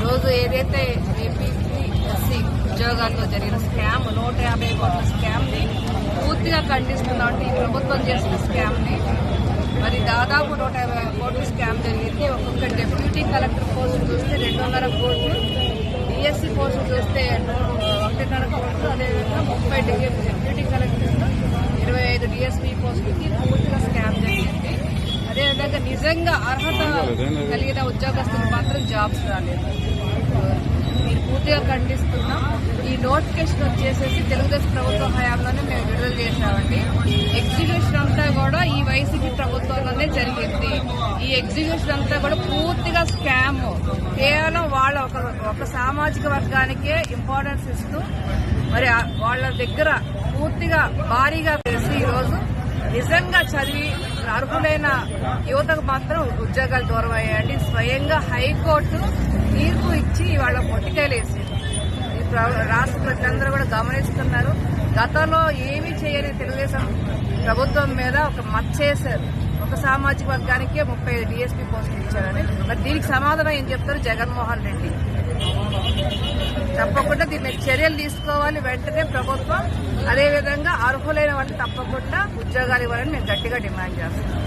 రోజు ఏదైతే ఏపీఎస్సీ ఉద్యోగాల్లో జరిగిన స్కామ్ నూట యాభై కోట్ల స్కామ్ని పూర్తిగా ఖండిస్తున్నాం అంటే ఈ ప్రభుత్వం చేసిన స్కామ్ని మరి దాదాపు నూట యాభై కోట్ల స్కామ్ జరిగింది. ఒక్కొక్క డెప్యూటీ కలెక్టర్ పోస్టు చూస్తే రెండున్నర కోట్లు డిఎస్సి పోస్టు చూస్తే ఒకటిన్నర కోట్లు అదేవిధంగా ముప్పై డిగ్రీ డెప్యూటీ కలెక్టర్ ఇరవై ఐదు డిఎస్పీ పోస్టులకి పూర్తిగా అదేవిధంగా నిజంగా అర్హత కలిగిన ఉద్యోగస్తులు మాత్రం జాబ్స్ రాలేదు. మీరు పూర్తిగా ఖండిస్తున్నాం ఈ నోటిఫికేషన్ వచ్చేసేసి తెలుగుదేశం ప్రభుత్వ హయాంలోనే మేము విడుదల చేశామండి. ఎగ్జిక్యూషన్ అంతా కూడా ఈ వైసీపీ ప్రభుత్వంలోనే జరిగింది. ఈ ఎగ్జిక్యూషన్ అంతా కూడా పూర్తిగా స్కామ్ కేవలం వాళ్ళ ఒక ఒక సామాజిక వర్గానికే ఇంపార్టెన్స్ ఇస్తూ మరి వాళ్ళ దగ్గర పూర్తిగా భారీగా వేసి ఈరోజు నిజంగా చదివి అర్హులైన యువతకు మాత్రం ఉద్యోగాలు దూరం అయ్యాయండి స్వయంగా హైకోర్టు తీర్పు ఇచ్చి వాళ్ళ పొట్టికాయలేసింది ఈ రాష్ట్ర ప్రజలందరూ కూడా గమనిస్తున్నారు. గతంలో ఏమీ చేయని తెలుగుదేశం ప్రభుత్వం మీద ఒక మచ్చేశారు ఒక సామాజిక వర్గానికే ముప్పై డిఎస్పీ పోస్టులు ఇచ్చారని. మరి దీనికి సమాధానం ఏం చెప్తారు జగన్మోహన్ రెడ్డి? తప్పకుండా దీని చర్యలు తీసుకోవాలి. వెంటనే ప్రభుత్వం అదేవిధంగా అర్హులైన వాళ్ళు తప్పకుండా ఉద్యోగాలు ఇవ్వాలని మేము గట్టిగా డిమాండ్ చేస్తున్నాం.